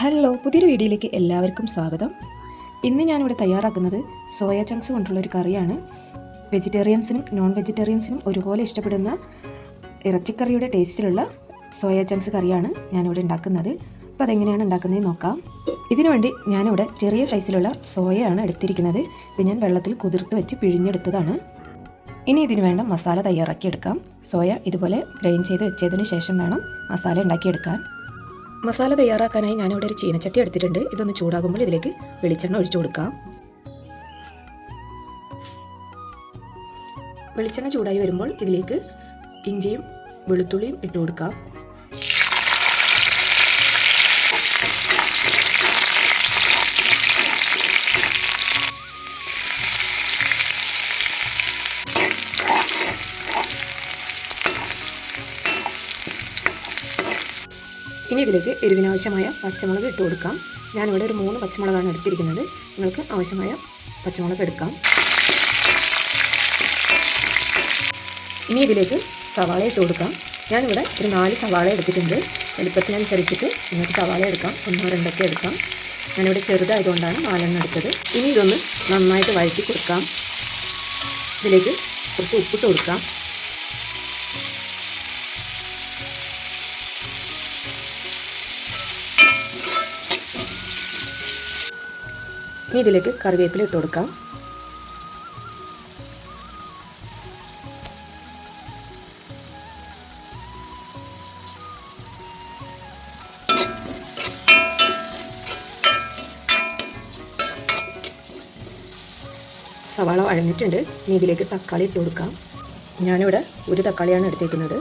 Hello പുതിയൊരു വീഡിയോയിലേക്ക് എല്ലാവർക്കും സ്വാഗതം. ഇന്ന് ഞാനിവിടെ തയ്യാറാക്കുന്നത് സോയ ചങ്ക്സ് കൊണ്ടുള്ള ഒരു കറിയാണ്. വെജിറ്റേറിയൻസിനും നോൺ വെജിറ്റേറിയൻസിനും ഒരുപോലെ ഇഷ്ടപ്പെടുന്ന ഇറച്ചിക്കറിയുടെ ടേസ്റ്റിലുള്ള സോയ ചങ്ക്സ് കറിയാണ് ഞാനിവിടെ ഉണ്ടാക്കുന്നത്. അപ്പോൾ അതെങ്ങനെയാണ് ഉണ്ടാക്കുന്നത് നോക്കാം. ഇതിനുവേണ്ടി ഞാനിവിടെ ചെറിയ സൈസിലുള്ള സോയയാണ് എടുത്തിരിക്കുന്നത്. ഇത് ഞാൻ വെള്ളത്തിൽ കുതിർത്ത് വെച്ച് പിഴിഞ്ഞെടുത്തതാണ്. ഇനി ഇതിന് വേണ്ട മസാല തയ്യാറാക്കിയെടുക്കാം. സോയ ഇതുപോലെ ഗ്രൈൻഡ് ചെയ്ത് വെച്ചതിന് ശേഷം വേണം മസാല ഉണ്ടാക്കിയെടുക്കാൻ. മസാല തയ്യാറാക്കാനായി ഞാനിവിടെ ഒരു ചീനച്ചട്ടി എടുത്തിട്ടുണ്ട്. ഇതൊന്ന് ചൂടാകുമ്പോൾ ഇതിലേക്ക് വെളിച്ചെണ്ണ ഒഴിച്ചു കൊടുക്കാം. വെളിച്ചെണ്ണ ചൂടായി വരുമ്പോൾ ഇതിലേക്ക് ഇഞ്ചിയും വെളുത്തുള്ളിയും ഇട്ട് കൊടുക്കാം. ഇനി ഇതിലേക്ക് എരിവിനാവശ്യമായ പച്ചമുളക് ഇട്ട് കൊടുക്കാം. ഞാനിവിടെ ഒരു മൂന്ന് പച്ചമുളകാണ് എടുത്തിരിക്കുന്നത്. നിങ്ങൾക്ക് ആവശ്യമായ പച്ചമുളക് എടുക്കാം. ഇനി ഇതിലേക്ക് സവാള ഇട്ട് കൊടുക്കാം. ഞാനിവിടെ ഒരു നാല് സവാള എടുത്തിട്ടുണ്ട്. എളുപ്പത്തിനനുസരിച്ചിട്ട് നിങ്ങൾക്ക് സവാള എടുക്കാം. ഒന്നോ രണ്ടൊക്കെ എടുക്കാം. ഞാനിവിടെ ചെറുതായതുകൊണ്ടാണ് നാലെണ്ണം എടുത്തത്. ഇനി ഇതൊന്ന് നന്നായിട്ട് വഴറ്റി കൊടുക്കാം. ഇതിലേക്ക് കുറച്ച് ഉപ്പിട്ട് കൊടുക്കാം. ഇനി ഇതിലേക്ക് കറിവേപ്പില ഇട്ട് കൊടുക്കാം. സവാള വഴഞ്ഞിട്ടുണ്ട് ഇനി ഇതിലേക്ക് തക്കാളി ഇട്ട് കൊടുക്കാം. ഞാനിവിടെ ഒരു തക്കാളിയാണ് എടുത്തേക്കുന്നത്.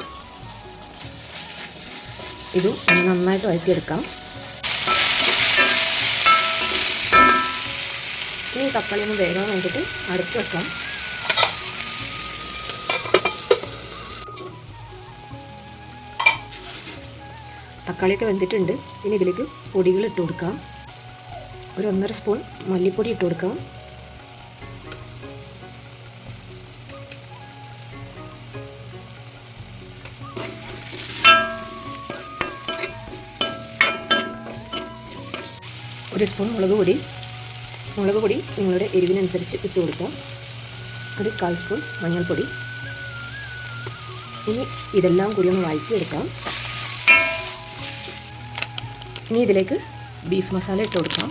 ഇതും നന്നായിട്ട് വഴറ്റിയെടുക്കാം. ഇനി തക്കാളി ഒന്ന് വേഗം വേണ്ടിയിട്ട് അടച്ചു വെക്കാം തക്കാളിയൊക്കെ വെന്തിട്ടുണ്ട്. ഇനി ഇതിലേക്ക് പൊടികൾ ഇട്ട് കൊടുക്കാം. ഒരു ഒന്നര സ്പൂൺ മല്ലിപ്പൊടി ഇട്ട് കൊടുക്കാം. ഒരു സ്പൂൺ മുളക് പൊടി. മുളക് പൊടി നിങ്ങളുടെ എരിവിനനുസരിച്ച് ഇട്ട് കൊടുക്കാം. ഒരു കാൽ സ്പൂൺ മഞ്ഞൾപ്പൊടി. ഇനി ഇതെല്ലാം കൂടി ഒന്ന് വഴറ്റിയെടുക്കാം. ഇനി ഇതിലേക്ക് ബീഫ് മസാല ഇട്ട് കൊടുക്കാം.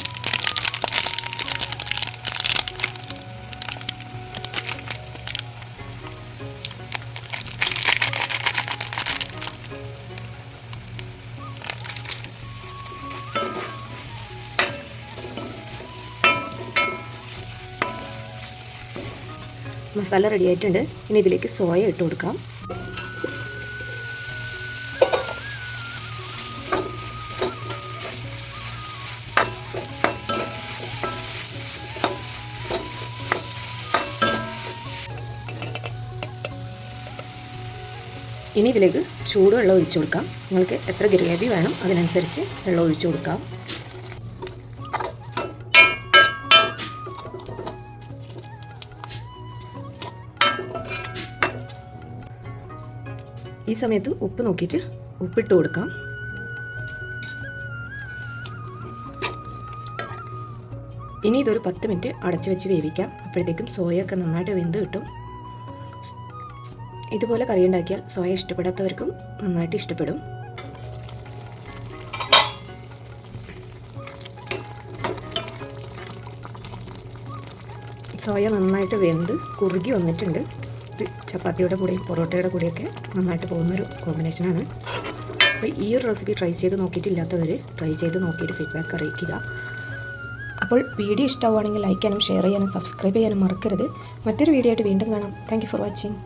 മസാല റെഡി ആയിട്ടുണ്ട്. ഇനി ഇതിലേക്ക് സോയ ഇട്ട് കൊടുക്കാം. ഇനി ഇതിലേക്ക് ചൂടുവെള്ളം ഒഴിച്ചു കൊടുക്കാം. നിങ്ങൾക്ക് എത്ര ഗ്രേവി വേണം അതിനനുസരിച്ച് വെള്ളം ഒഴിച്ചു കൊടുക്കാം. ഈ സമയത്ത് ഉപ്പ് നോക്കിയിട്ട് ഉപ്പിട്ട് കൊടുക്കാം. ഇനി ഇതൊരു പത്ത് മിനിറ്റ് അടച്ചു വെച്ച് വേവിക്കാം. അപ്പോഴത്തേക്കും സോയൊക്കെ നന്നായിട്ട് വെന്ത് കിട്ടും. ഇതുപോലെ കറി ഉണ്ടാക്കിയാൽ സോയ ഇഷ്ടപ്പെടാത്തവർക്കും നന്നായിട്ട് ഇഷ്ടപ്പെടും. സോയ നന്നായിട്ട് വെന്ത് കുറുകി വന്നിട്ടുണ്ട്. ചപ്പാത്തിയുടെ കൂടെയും പൊറോട്ടയുടെ കൂടെയൊക്കെ നന്നായിട്ട് പോകുന്നൊരു കോമ്പിനേഷനാണ്. അപ്പോൾ ഈ ഒരു റെസിപ്പി ട്രൈ ചെയ്ത് നോക്കിയിട്ടില്ലാത്തവർ ട്രൈ ചെയ്ത് നോക്കിയിട്ട് ഫീഡ്ബാക്ക് അറിയിക്കുക. അപ്പോൾ വീഡിയോ ഇഷ്ടമാവുകയാണെങ്കിൽ ലൈക്ക് ചെയ്യാനും ഷെയർ ചെയ്യാനും സബ്സ്ക്രൈബ് ചെയ്യാനും മറക്കരുത്. മറ്റൊരു വീഡിയോ ആയിട്ട് വീണ്ടും കാണാം. Thank for watching.